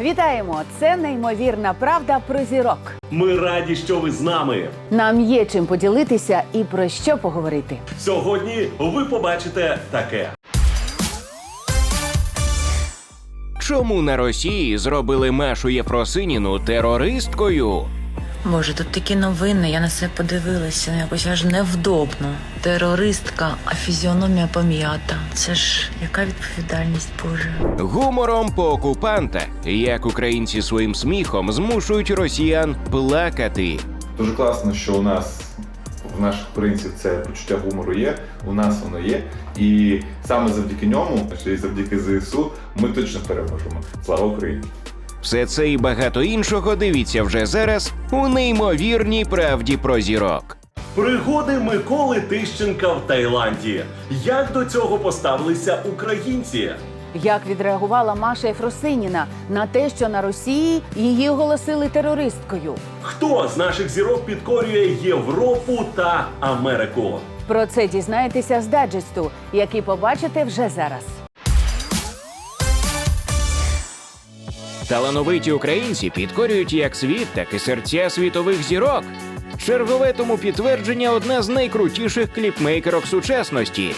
Вітаємо! Це неймовірна правда про зірок. Ми раді, що ви з нами. Нам є чим поділитися і про що поговорити. Сьогодні ви побачите таке. Чому на Росії зробили Машу Єфросиніну терористкою? Боже, тут такі новини, я на це подивилася, ну якось аж невдобно. Терористка, а фізіономія пом'ята. Це ж яка відповідальність, Боже. Гумором по окупанта, як українці своїм сміхом змушують росіян плакати. Дуже класно, що у нас в наших українців це почуття гумору є, у нас воно є. І саме завдяки ньому, й завдяки ЗСУ, ми точно переможемо. Слава Україні! Все це і багато іншого дивіться вже зараз у неймовірній правді про зірок. Пригоди Миколи Тищенка в Таїланді. Як до цього поставилися українці? Як відреагувала Маша Ефросиніна на те, що на Росії її оголосили терористкою? Хто з наших зірок підкорює Європу та Америку? Про це дізнаєтеся з даджесту, який побачите вже зараз. Талановиті українці підкорюють як світ, так і серця світових зірок. Чергове тому підтвердження одна з найкрутіших кліпмейкерок сучасності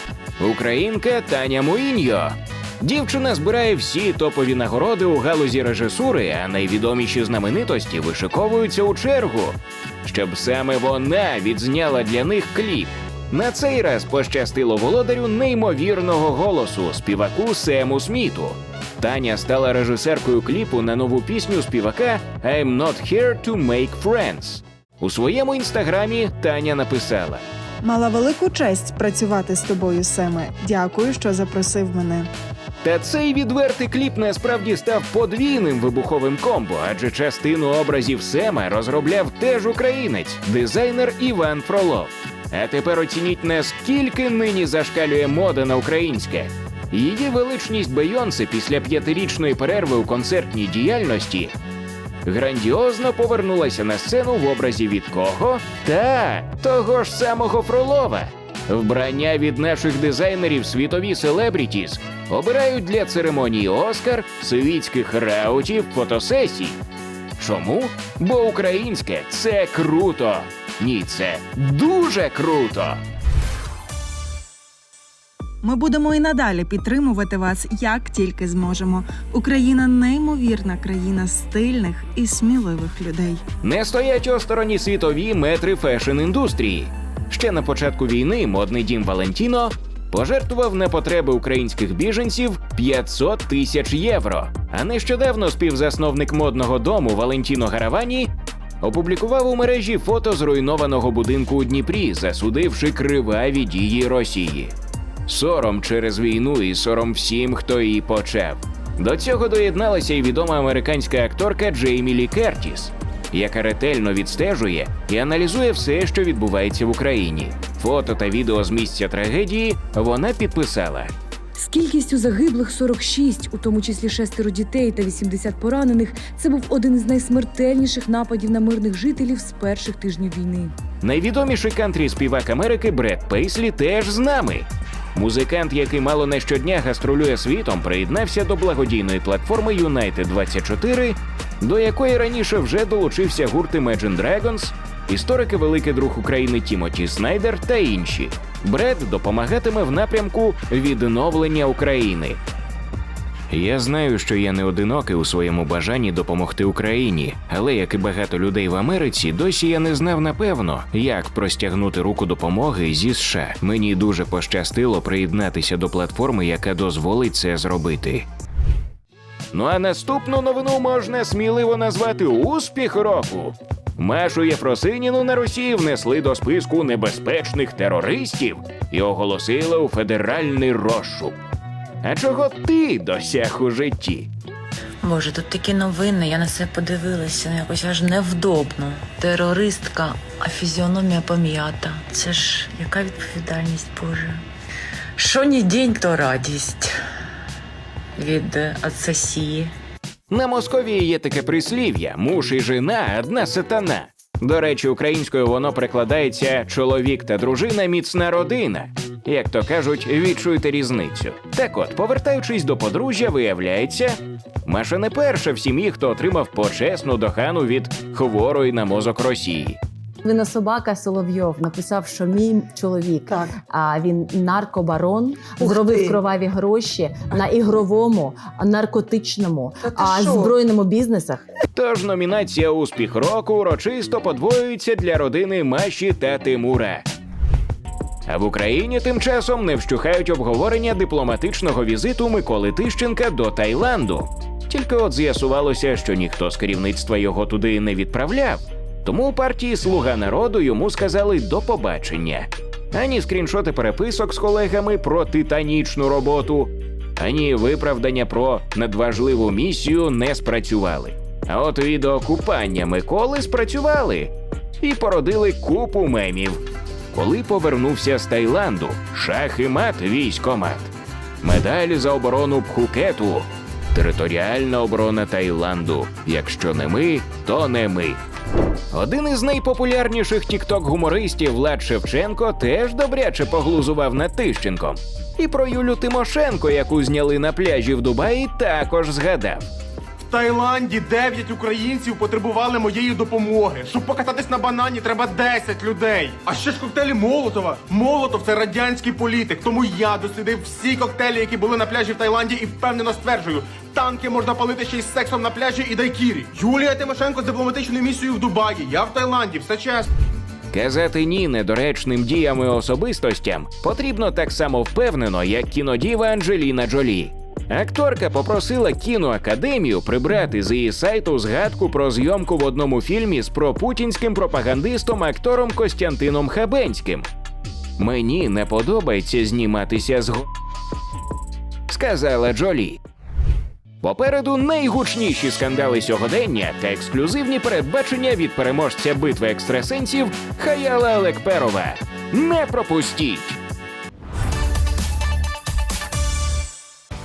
українка Таня Муіньо. Дівчина збирає всі топові нагороди у галузі режисури, а найвідоміші знаменитості вишиковуються у чергу, щоб саме вона відзняла для них кліп. На цей раз пощастило володарю неймовірного голосу співаку Сему Сміту. Таня стала режисеркою кліпу на нову пісню співака I'm not here to make friends. У своєму інстаграмі Таня написала: Мала велику честь працювати з тобою, Семе. Дякую, що запросив мене. Та цей відвертий кліп насправді став подвійним вибуховим комбо, адже частину образів Сема розробляв теж українець, дизайнер Іван Фролов. А тепер оцініть, наскільки нині зашкалює мода на українське. Її величність Бейонсе після п'ятирічної перерви у концертній діяльності грандіозно повернулася на сцену в образі від кого? Та того ж самого Фролова. Вбрання від наших дизайнерів світові селебрітіс обирають для церемонії Оскар, світських раутів, фотосесій. Чому? Бо українське це круто. Ні, це дуже круто. Ми будемо і надалі підтримувати вас як тільки зможемо. Україна неймовірна країна стильних і сміливих людей. Не стоять осторонь світові метри фешн-індустрії. Ще на початку війни модний дім Валентіно пожертвував на потреби українських біженців 500 тисяч євро. А нещодавно співзасновник модного дому Валентіно Гаравані опублікував у мережі фото зруйнованого будинку у Дніпрі, засудивши криваві дії Росії. Сором через війну і сором всім, хто її почав. До цього доєдналася й відома американська акторка Джеймі Лі Кертіс, яка ретельно відстежує і аналізує все, що відбувається в Україні. Фото та відео з місця трагедії вона підписала. З кількістю загиблих 46, у тому числі шестеро дітей та 80 поранених, це був один із найсмертельніших нападів на мирних жителів з перших тижнів війни. Найвідоміший кантрі співак Америки Бред Пейслі теж з нами. Музикант, який мало не щодня гастролює світом, приєднався до благодійної платформи United 24 до якої раніше вже долучився гурт Imagine Dragons, історики Великий друг України Тімоті Снайдер та інші. Бред допомагатиме в напрямку відновлення України. Я знаю, що я не одинокий у своєму бажанні допомогти Україні, але як і багато людей в Америці, досі я не знав напевно, як простягнути руку допомоги зі США. Мені дуже пощастило приєднатися до платформи, яка дозволить це зробити. Ну а наступну новину можна сміливо назвати успіх року. Машу Єфросиніну на Росії внесли до списку небезпечних терористів і оголосили у федеральний розшук. А чого ти досяг у житті? Боже, тут такі новини, я на це подивилася, ну якось аж невдобно. Терористка, а фізіономія пом'ята. Це ж яка відповідальність, Боже. Що ні день, то радість від е, На Московії є таке прислів'я: муж і жена одна сатана. До речі, українською воно прикладається чоловік та дружина міцна родина. Як то кажуть, відчуйте різницю. Так от, повертаючись до подружжя, виявляється, Маша не перша в сім'ї, хто отримав почесну дохану від хворої на мозок Росії. Він собака Соловйов написав, що мій чоловік, Так. а він наркобарон, Ух зробив кроваві гроші на ігровому, наркотичному, Та ти а що? збройному бізнесах. Тож номінація Успіх року урочисто подвоюється для родини Маші та Тимура. А в Україні тим часом не вщухають обговорення дипломатичного візиту Миколи Тищенка до Таїланду. Тільки от з'ясувалося, що ніхто з керівництва його туди не відправляв. Тому у партії Слуга народу йому сказали до побачення. Ані скріншоти переписок з колегами про титанічну роботу, ані виправдання про надважливу місію не спрацювали. А от відеокупання Миколи спрацювали і породили купу мемів. Коли повернувся з Таїланду, шах і мат військомат. Медаль за оборону Пхукету. Територіальна оборона Таїланду. Якщо не ми, то не ми. Один із найпопулярніших тікток-гумористів Влад Шевченко теж добряче поглузував над Тищенком. І про Юлю Тимошенко, яку зняли на пляжі в Дубаї, також згадав. Таїланді 9 українців потребували моєї допомоги. Щоб покататись на банані, треба 10 людей. А ще ж коктейлі Молотова. Молотов це радянський політик. Тому я дослідив всі коктейлі, які були на пляжі в Таїланді, і впевнено стверджую, танки можна палити ще й з сексом на пляжі і дайкірі. Юлія Тимошенко з дипломатичною місією в Дубаї. Я в Таїланді, все чесно. Казати ні недоречним діям і особистостям потрібно так само впевнено, як кінодіва Анджеліна Джолі. Акторка попросила кіноакадемію прибрати з її сайту згадку про зйомку в одному фільмі з пропутінським пропагандистом актором Костянтином Хабенським. Мені не подобається зніматися з го... сказала Джолі. Попереду найгучніші скандали сьогодення та ексклюзивні передбачення від переможця битви екстрасенсів Хаяла Алекперова. Не пропустіть!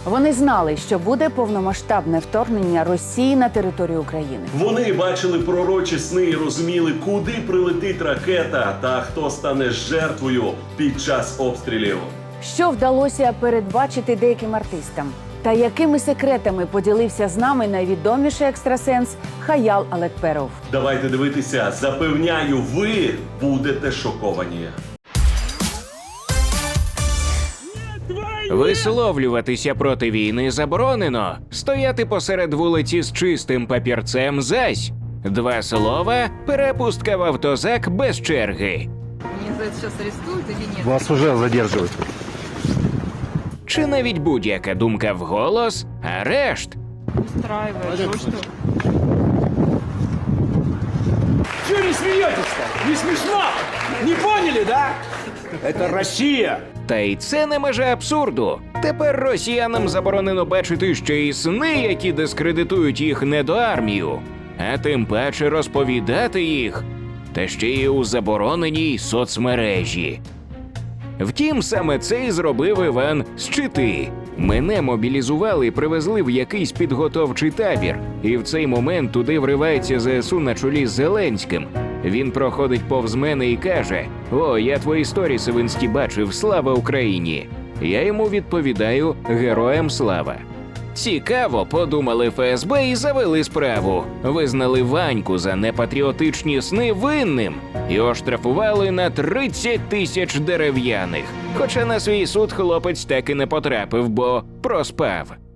Вони знали, що буде повномасштабне вторгнення Росії на територію України. Вони бачили пророчі сни і розуміли, куди прилетить ракета та хто стане жертвою під час обстрілів. Що вдалося передбачити деяким артистам? Та якими секретами поділився з нами найвідоміший екстрасенс Хаял Алекперов? Давайте дивитися. Запевняю, ви будете шоковані. Висловлюватися проти війни заборонено. Стояти посеред вулиці з чистим папірцем зась. Два слова перепустка в автозак без черги. Вас уже задерживают. Чи навіть будь-яка думка вголос арешт. Чего не смеетесь-то? Не смешно? Не поняли, да? Это Россия. Та й це не межа абсурду. Тепер росіянам заборонено бачити ще й сни, які дискредитують їх недоармію, а тим паче розповідати їх, та ще й у забороненій соцмережі. Втім, саме це й зробив Іван з Чити. Мене мобілізували і привезли в якийсь підготовчий табір, і в цей момент туди вривається ЗСУ на чолі з Зеленським. Він проходить повз мене і каже: О, я твої сторіси в інсті бачив, слава Україні! Я йому відповідаю героям слава. Цікаво, подумали ФСБ і завели справу. Визнали Ваньку за непатріотичні сни винним і оштрафували на 30 тисяч дерев'яних. Хоча на свій суд хлопець так і не потрапив, бо проспав.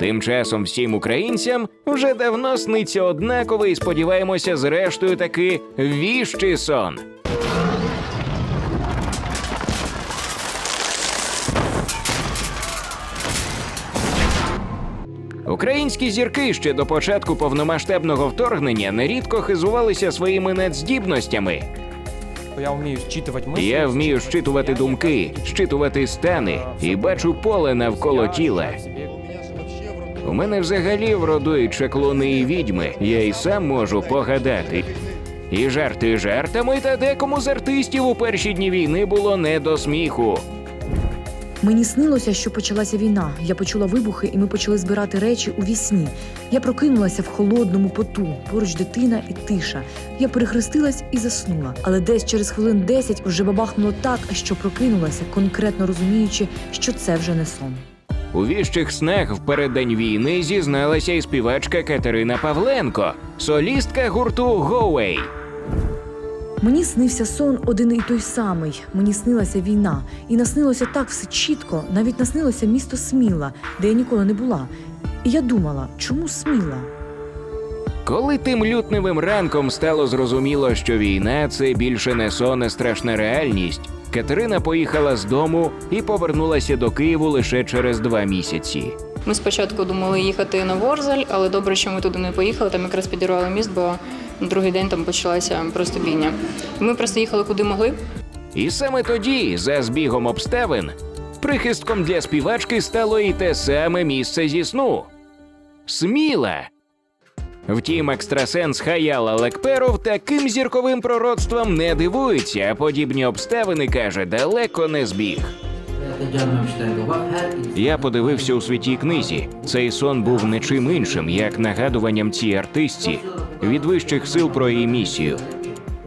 Тим часом всім українцям вже давно сниться однаковий і сподіваємося, зрештою таки віщий сон. Українські зірки ще до початку повномасштабного вторгнення нерідко хизувалися своїми надздібностями. Я умею считывать мысли. Я вмію щитувати думки, щитувати стани і бачу поле навколо тіла. У мене взагалі вродують чаклуни і відьми, я й сам можу погадати. І жарти жартами, та декому з артистів у перші дні війни було не до сміху. Мені снилося, що почалася війна. Я почула вибухи, і ми почали збирати речі у вісні. Я прокинулася в холодному поту, поруч дитина і тиша. Я перехрестилась і заснула. Але десь через хвилин 10 вже бабахнуло так, що прокинулася, конкретно розуміючи, що це вже не сон. У віщих снах в переддень війни зізналася і співачка Катерина Павленко, солістка гурту Гоуей. Мені снився сон один і той самий. Мені снилася війна, і наснилося так все чітко. Навіть наснилося місто Сміла, де я ніколи не була. І я думала, чому Сміла? Коли тим лютневим ранком стало зрозуміло, що війна це більше не сон, а страшна реальність, Катерина поїхала з дому і повернулася до Києву лише через два місяці. Ми спочатку думали їхати на Ворзель, але добре, що ми туди не поїхали. Там якраз підірвали міст, бо на другий день там почалася просто бійня. Ми просто їхали куди могли. І саме тоді, за збігом обставин, прихистком для співачки стало і те саме місце зі сну Сміла. Втім, екстрасенс Хаял Алекперов таким зірковим пророцтвом не дивується, а подібні обставини каже, далеко не збіг. Я подивився у святій книзі. Цей сон був не чим іншим, як нагадуванням цій артистці від вищих сил про її місію.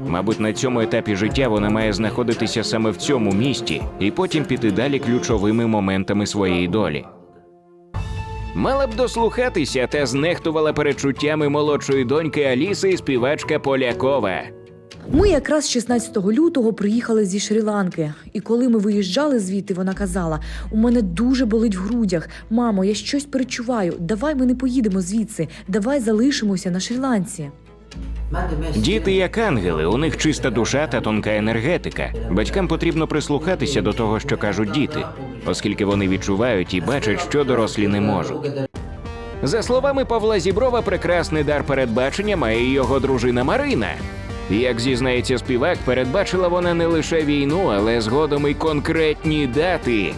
Мабуть, на цьому етапі життя вона має знаходитися саме в цьому місті і потім піти далі ключовими моментами своєї долі. Мала б дослухатися та знехтувала перечуттями молодшої доньки Аліси і співачка Полякова. Ми якраз 16 лютого приїхали зі Шрі-Ланки, і коли ми виїжджали звідти, вона казала: у мене дуже болить в грудях. Мамо, я щось перечуваю. Давай ми не поїдемо звідси. Давай залишимося на Шрі-Ланці. Діти як ангели, у них чиста душа та тонка енергетика. Батькам потрібно прислухатися до того, що кажуть діти, оскільки вони відчувають і бачать, що дорослі не можуть. За словами Павла Зіброва, прекрасний дар передбачення має й його дружина Марина. Як зізнається співак, передбачила вона не лише війну, але згодом і конкретні дати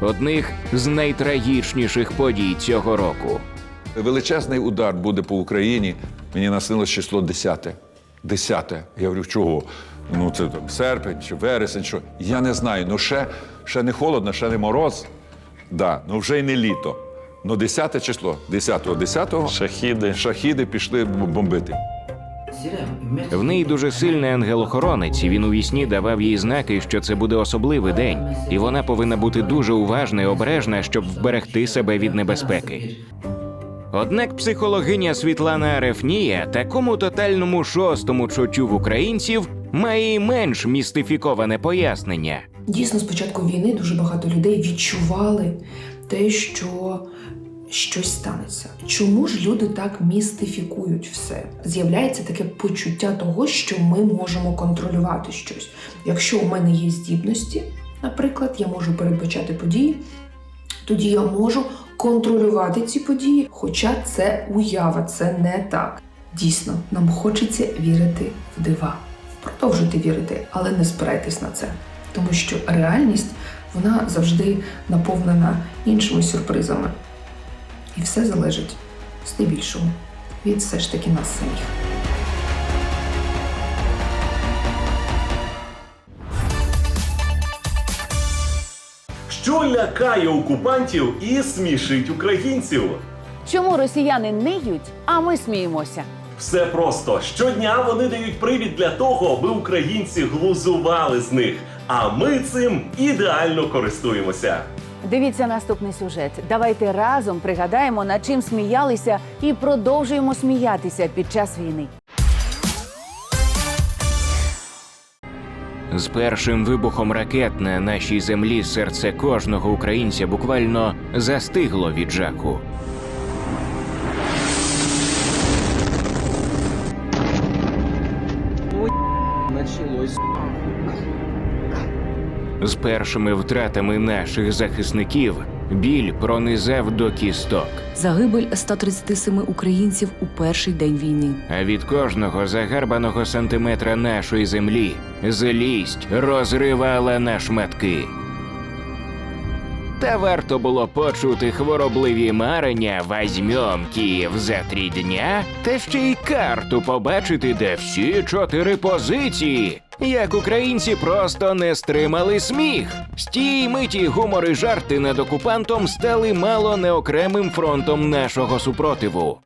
одних з найтрагічніших подій цього року. Величезний удар буде по Україні. Мені наснилось число 10. 10. Я говорю, чого? Ну, це там серпень чи вересень, що. Я не знаю. Ну ще, ще не холодно, ще не мороз. Да, ну вже й не літо. Ну, 10 число, 10-го, 10-го шахіди. шахіди пішли бомбити. В неї дуже сильний ангел-охоронець, і він у вісні давав їй знаки, що це буде особливий день, і вона повинна бути дуже уважна і обережна, щоб вберегти себе від небезпеки. Однак психологиня Світлана Арефнія такому тотальному шостому чуттю в українців має й менш містифіковане пояснення. Дійсно, з початку війни дуже багато людей відчували те, що щось станеться. Чому ж люди так містифікують все? З'являється таке почуття того, що ми можемо контролювати щось. Якщо у мене є здібності, наприклад, я можу передбачати події, тоді я можу контролювати ці події, хоча це уява, це не так. Дійсно, нам хочеться вірити в дива. Продовжуйте вірити, але не спирайтесь на це, тому що реальність вона завжди наповнена іншими сюрпризами. І все залежить здебільшого від все ж таки нас самих. Що лякає окупантів і смішить українців? Чому росіяни ниють, а ми сміємося? Все просто щодня вони дають привід для того, аби українці глузували з них. А ми цим ідеально користуємося. Дивіться наступний сюжет. Давайте разом пригадаємо, над чим сміялися, і продовжуємо сміятися під час війни. З першим вибухом ракет на нашій землі серце кожного українця буквально застигло від жаху. З першими втратами наших захисників біль пронизав до кісток. Загибель 137 українців у перший день війни. А від кожного загарбаного сантиметра нашої землі злість розривала на шматки. Та варто було почути хворобливі марення «Возьмем Київ за три дня, та ще й карту побачити, де всі чотири позиції. Як українці просто не стримали сміх. З тієї миті гумор і жарти над окупантом стали мало не окремим фронтом нашого супротиву.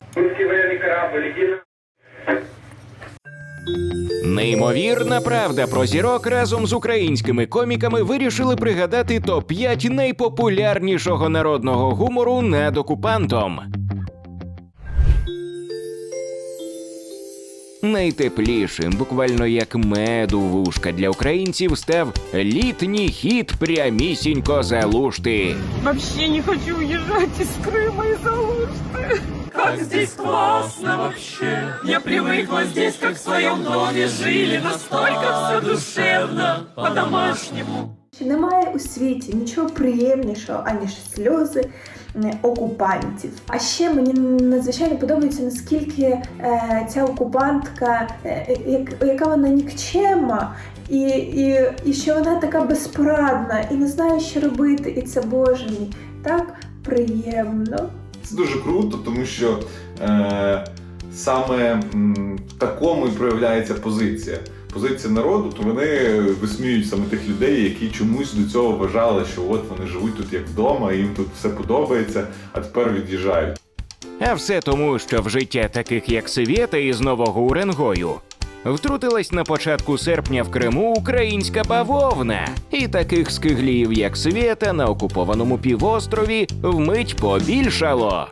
Неймовірна правда про зірок разом з українськими коміками вирішили пригадати топ-5 найпопулярнішого народного гумору над окупантом. Найтеплішим, буквально як меду в вушка для українців, став літній хіт прямісінько залушти. Вообще не хочу уезжать из Крыма из Алушты. Как здесь классно вообще. Я привыкла здесь, как в своем доме жили. Настолько все душевно, по-домашнему. Чи немає у світі нічого приємнішого, аніж сльози м, окупантів. А ще мені надзвичайно подобається, наскільки е, ця окупантка, е, як, яка вона нікчема, і, і, і що вона така безпорадна і не знає, що робити. І це боже мій так приємно. Це дуже круто, тому що е, саме в такому і проявляється позиція. Позиція народу, то вони висміюють саме тих людей, які чомусь до цього вважали, що от вони живуть тут як вдома, їм тут все подобається, а тепер від'їжджають. А все тому, що в життя таких як Свєта із Нового Уренгою втрутилась на початку серпня в Криму українська бавовна, і таких скиглів, як Свєта, на окупованому півострові вмить побільшало.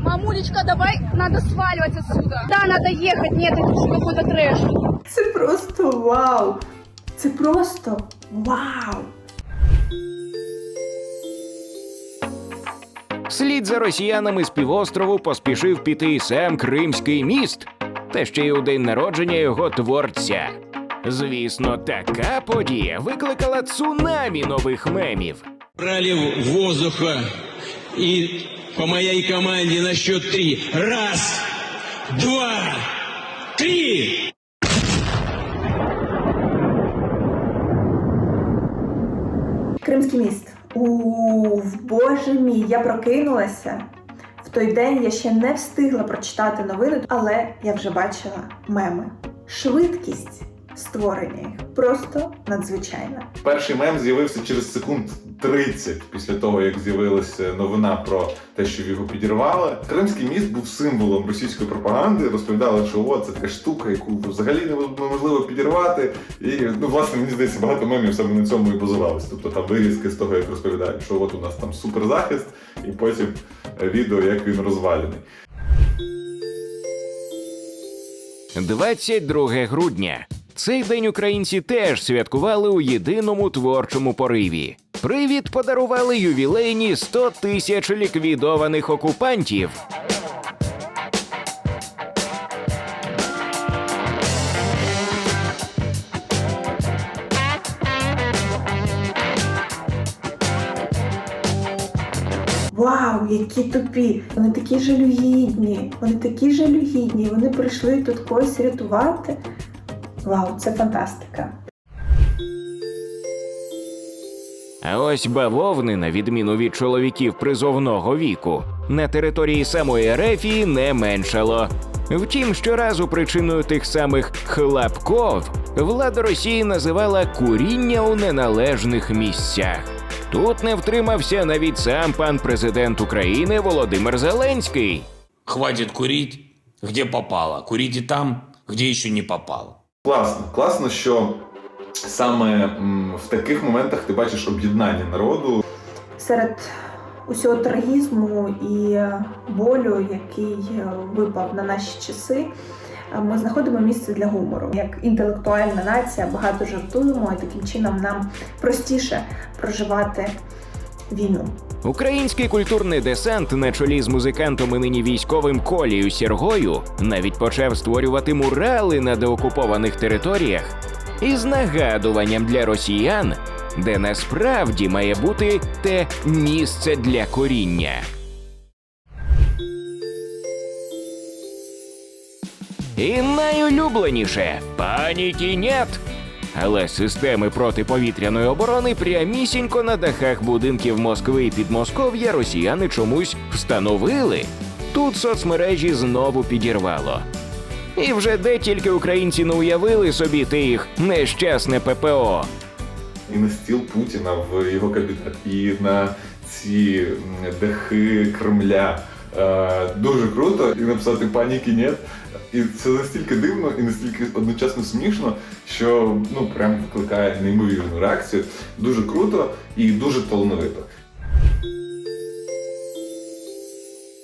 Мамулечка, давай, надо сваливать отсюда. Да, надо ехать, нет, это уже какой-то трэш. Це просто вау! Це просто вау! Слід за росіянами з півострову поспішив піти й сам Кримський міст, та ще й у день народження його творця. Звісно, така подія викликала цунамі нових мемів. Брали воздуха и по моей команде на счет три. Раз, два, три! Кримський міст. У боже мій, я прокинулася. В той день я ще не встигла прочитати новини, але я вже бачила меми. Швидкість створення їх просто надзвичайна. Перший мем з'явився через секунд 30 після того, як з'явилася новина про те, що його підірвали. Кримський міст був символом російської пропаганди. Розповідали, що о, це така штука, яку взагалі неможливо підірвати. І ну, власне, мені здається, багато мемів саме на цьому і базувалися. Тобто там вирізки з того, як розповідають, що от у нас там суперзахист, і потім е, відео, як він розвалений. 22 грудня. Цей день українці теж святкували у єдиному творчому пориві. Привід подарували ювілейні 100 тисяч ліквідованих окупантів. Вау, які тупі! Вони такі жалюгідні, вони такі жалюгідні, вони прийшли тут когось рятувати. Вау, це фантастика. А ось бавовни, на відміну від чоловіків призовного віку, на території самої Ерефії не меншало. Втім, щоразу причиною тих самих хлапков влада Росії називала куріння у неналежних місцях. Тут не втримався навіть сам пан президент України Володимир Зеленський. Хватит курить, где попало. Курите там, где еще не попало. Класно, класно, що саме в таких моментах ти бачиш об'єднання народу. Серед усього трагізму і болю, який випав на наші часи, ми знаходимо місце для гумору. Як інтелектуальна нація багато жартуємо, і таким чином нам простіше проживати війну. Український культурний десант на чолі з музикантом і нині військовим Колією Сергою навіть почав створювати мурали на деокупованих територіях із нагадуванням для росіян, де насправді має бути те місце для коріння. І найулюбленіше паніки нет. Але системи протиповітряної оборони прямісінько на дахах будинків Москви і Підмосков'я росіяни чомусь встановили. Тут соцмережі знову підірвало. І вже де тільки українці не уявили собі те їх нещасне ППО. і на стіл Путіна в його кабінет, і на ці дахи Кремля. Е, дуже круто, і написати паніки нет. І це настільки дивно і настільки одночасно смішно, що ну прям викликає неймовірну реакцію. Дуже круто і дуже талановито.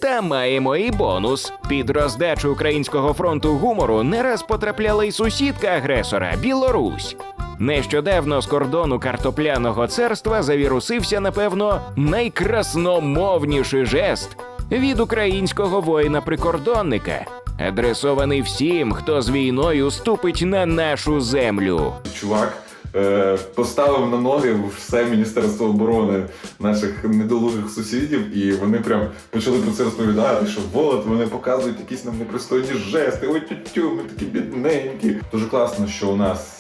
Та маємо і бонус. Під роздачу українського фронту гумору не раз потрапляла й сусідка агресора Білорусь. Нещодавно з кордону картопляного царства завірусився, напевно, найкрасномовніший жест від українського воїна-прикордонника, адресований всім, хто з війною ступить на нашу землю. Чувак е, поставив на ноги все Міністерство оборони наших недолугих сусідів, і вони прям почали про це розповідати, що вот вони показують якісь нам непристойні жести. Ой, тю-тю, ми такі бідненькі. Дуже класно, що у нас.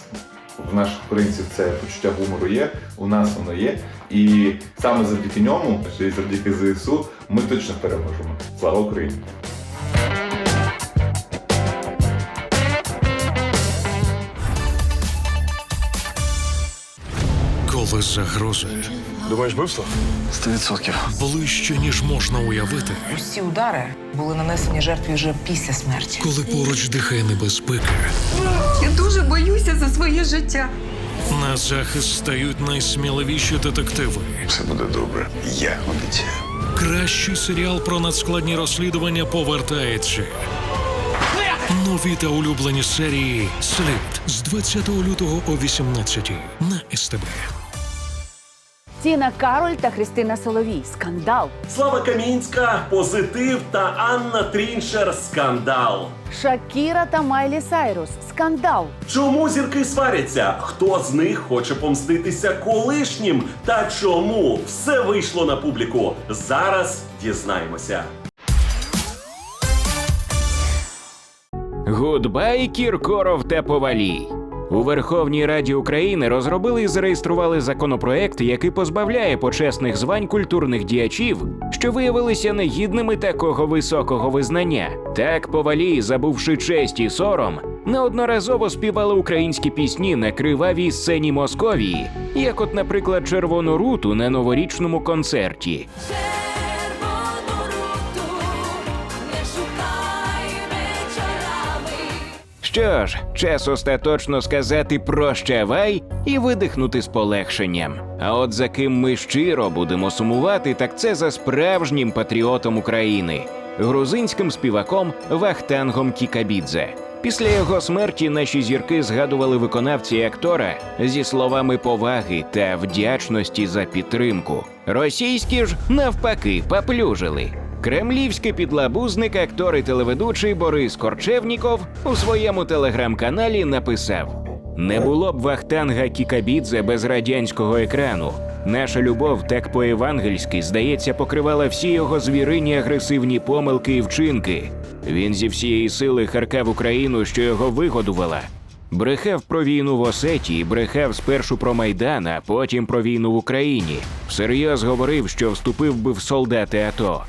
В наших українців це почуття гумору є, у нас воно є, і саме завдяки ньому, й завдяки ЗСУ, ми точно переможемо. Слава Україні! Коли загрози Думаєш, вбивство? Сто відсотків. ближче, ніж можна уявити, Усі удари були нанесені жертві вже після смерті. коли поруч дихає небезпека, Я дуже боюся за своє життя. на захист стають найсміливіші детективи. Все буде добре. Я обіцяю. Кращий серіал про надскладні розслідування повертається. Нові та улюблені серії Слід з 20 лютого о 18 на СТБ. Тіна Кароль та Христина Соловій. Скандал. Слава Камінська, позитив та Анна Трінчер скандал. Шакіра та Майлі Сайрус. Скандал. Чому зірки сваряться? Хто з них хоче помститися колишнім? Та чому все вийшло на публіку? Зараз дізнаємося. Гудбай, Кіркоров та Повалій. У Верховній Раді України розробили і зареєстрували законопроект, який позбавляє почесних звань культурних діячів, що виявилися негідними такого високого визнання. Так Повалій, забувши честь і сором, неодноразово співали українські пісні на кривавій сцені Московії, як, от, наприклад, Червону руту на новорічному концерті. Що ж, час остаточно сказати прощавай і видихнути з полегшенням. А от за ким ми щиро будемо сумувати, так це за справжнім патріотом України, грузинським співаком Вахтангом Кікабідзе. Після його смерті наші зірки згадували виконавця і актора зі словами поваги та вдячності за підтримку. Російські ж навпаки поплюжили. Кремлівський підлабузник, актор і телеведучий Борис Корчевніков у своєму телеграм-каналі написав: Не було б Вахтанга Кікабідзе без радянського екрану. Наша любов так по-евангельськи, здається, покривала всі його звірині агресивні помилки і вчинки. Він зі всієї сили харкав Україну, що його вигодувала. Брехав про війну в Осетії, брехав спершу про Майдан, а потім про війну в Україні. Всерйоз говорив, що вступив би в солдати АТО.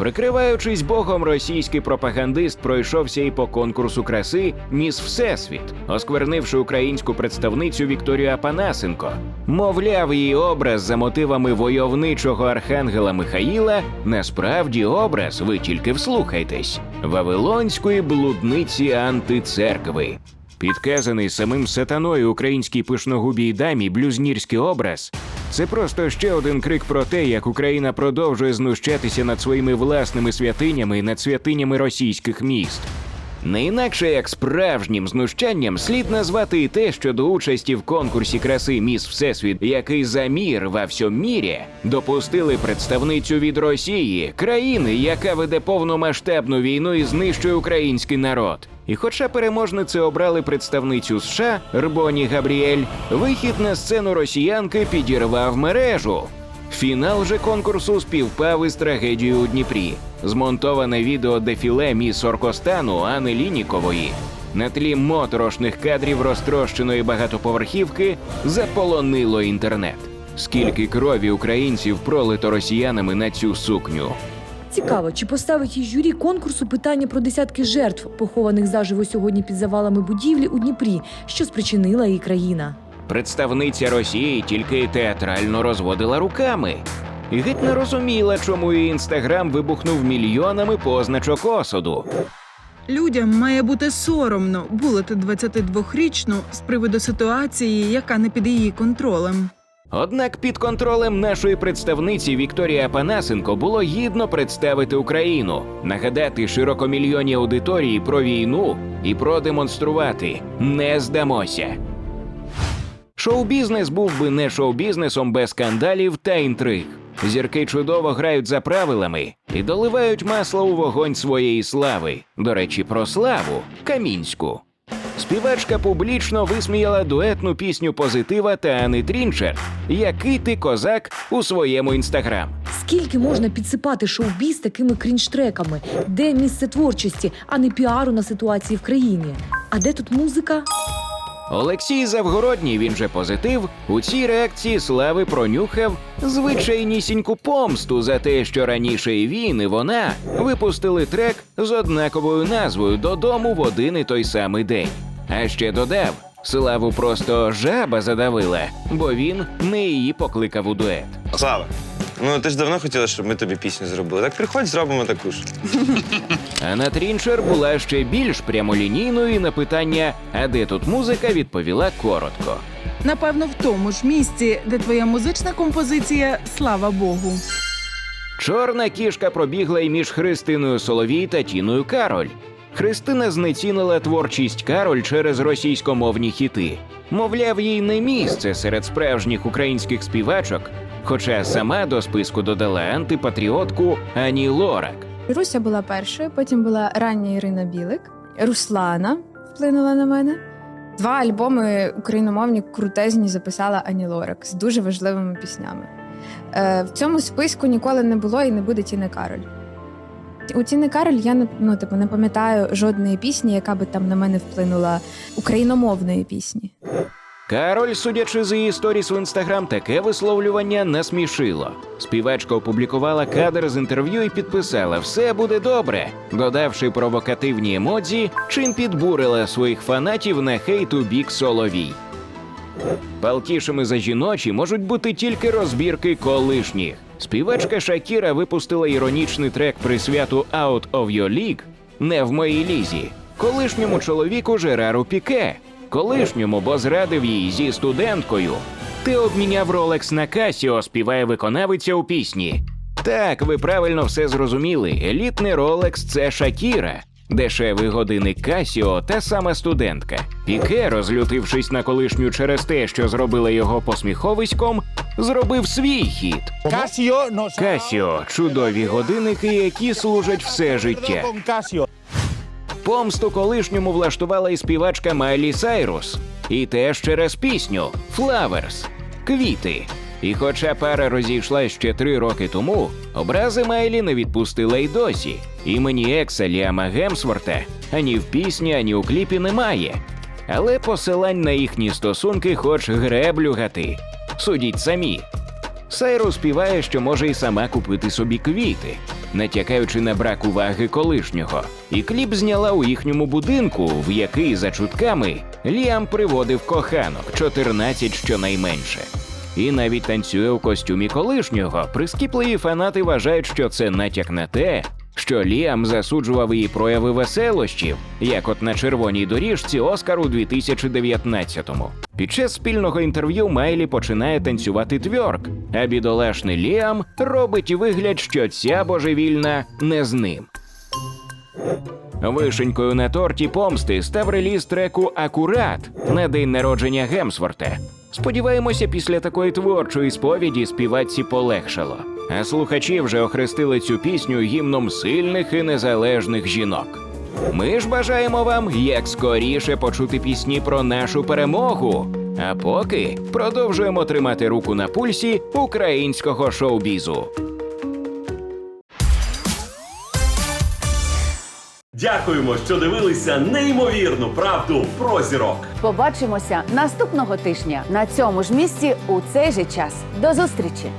Прикриваючись Богом, російський пропагандист пройшовся і по конкурсу краси Міс Всесвіт, осквернивши українську представницю Вікторію Апанасенко. Мовляв, її образ за мотивами войовничого архангела Михаїла насправді образ, ви тільки вслухайтесь, Вавилонської блудниці антицеркви. Підказаний самим сатаною українській пишногубій дамі блюзнірський образ це просто ще один крик про те, як Україна продовжує знущатися над своїми власними святинями і над святинями російських міст. Не інакше як справжнім знущанням слід назвати і те, що до участі в конкурсі краси Міс Всесвіт, який за мір во всьому мірі, допустили представницю від Росії, країни, яка веде повномасштабну війну і знищує український народ. І хоча переможниці обрали представницю США Рбоні Габріель, вихід на сцену росіянки підірвав мережу. Фінал же конкурсу співпав із трагедією у Дніпрі. Змонтоване відео дефіле міс Оркостану Ани Лінікової на тлі моторошних кадрів розтрощеної багатоповерхівки заполонило інтернет. Скільки крові українців пролито росіянами на цю сукню? Цікаво, чи поставить їй журі конкурсу питання про десятки жертв, похованих заживо сьогодні під завалами будівлі у Дніпрі, що спричинила її країна. Представниця Росії тільки театрально розводила руками. І геть не розуміла, чому її інстаграм вибухнув мільйонами позначок осуду. Людям має бути соромно булити 22-річну з приводу ситуації, яка не під її контролем. Однак під контролем нашої представниці Вікторії Апанасенко було гідно представити Україну, нагадати широкомільйонній аудиторії про війну і продемонструвати не здамося. Шоу-бізнес був би не шоу-бізнесом без скандалів та інтриг. Зірки чудово грають за правилами і доливають масло у вогонь своєї слави. До речі, про славу Камінську. Співачка публічно висміяла дуетну пісню позитива та Ани Трінчер Який ти козак у своєму інстаграм. Скільки можна підсипати шоу-біз такими крінж-треками? Де місце творчості, а не піару на ситуації в країні? А де тут музика? Олексій Завгородній, він же позитив, у цій реакції слави пронюхав звичайнісіньку помсту за те, що раніше і він, і вона випустили трек з однаковою назвою додому в один і той самий день. А ще додав, славу просто жаба задавила, бо він не її покликав у дует. Слава, ну ти ж давно хотіла, щоб ми тобі пісню зробили. Так приходь, зробимо таку ж. Анна Трінчер була ще більш прямолінійною і на питання, а де тут музика, відповіла коротко. Напевно, в тому ж місці, де твоя музична композиція Слава Богу. Чорна кішка пробігла й між Христиною Соловій та Тіною Кароль. Христина знецінила творчість Кароль через російськомовні хіти. Мовляв, їй не місце серед справжніх українських співачок, хоча сама до списку додала антипатріотку Ані Лорак. Руся була першою, потім була рання Ірина Білик, Руслана вплинула на мене. Два альбоми україномовні крутезні записала Ані Лорак з дуже важливими піснями. Е, в цьому списку ніколи не було і не буде Тіни Кароль. У Тіни Кароль я не, ну, типу, не пам'ятаю жодної пісні, яка би там на мене вплинула україномовної пісні. Кароль, судячи з її сторіс в інстаграм, таке висловлювання насмішило. Співачка опублікувала кадр з інтерв'ю і підписала Все буде добре, додавши провокативні емодзі, чим підбурила своїх фанатів на хейт у бік Соловій. Палкішими за жіночі можуть бути тільки розбірки колишніх. Співачка Шакіра випустила іронічний трек при святу Out of Your League не в моїй лізі, колишньому чоловіку Жерару Піке, колишньому, бо зрадив її зі студенткою. Ти обміняв Ролекс на Касіо, співає виконавиця у пісні. Так, ви правильно все зрозуміли. Елітний Ролекс це Шакіра. Дешевий годинник Касіо та сама студентка. Піке, розлютившись на колишню через те, що зробила його посміховиськом, зробив свій хіт. Касіо чудові годинники, які служать все життя. Помсту колишньому влаштувала і співачка Майлі Сайрус. І теж через пісню Flowers – квіти. І хоча пара розійшлась ще три роки тому, образи Майлі не відпустила й досі. Імені екса Ліама Гемсворта ані в пісні, ані у кліпі немає. Але посилань на їхні стосунки хоч греблю гати. Судіть самі. Сайру співає, що може й сама купити собі квіти, натякаючи на брак уваги колишнього. І кліп зняла у їхньому будинку, в який, за чутками, Ліам приводив коханок 14 щонайменше. І навіть танцює у костюмі колишнього. Прискіпливі фанати вважають, що це натяк на те, що Ліам засуджував її прояви веселощів, як от на червоній доріжці Оскар у 2019-му. Під час спільного інтерв'ю Майлі починає танцювати твьорк, а бідолашний Ліам робить вигляд, що ця божевільна не з ним. Вишенькою на торті помсти став реліз треку Акурат на день народження Гемсворта. Сподіваємося, після такої творчої сповіді співачці полегшало. А слухачі вже охрестили цю пісню гімном сильних і незалежних жінок. Ми ж бажаємо вам як скоріше почути пісні про нашу перемогу. А поки продовжуємо тримати руку на пульсі українського шоу-бізу. Дякуємо, що дивилися неймовірну правду про зірок. Побачимося наступного тижня на цьому ж місці у цей же час. До зустрічі!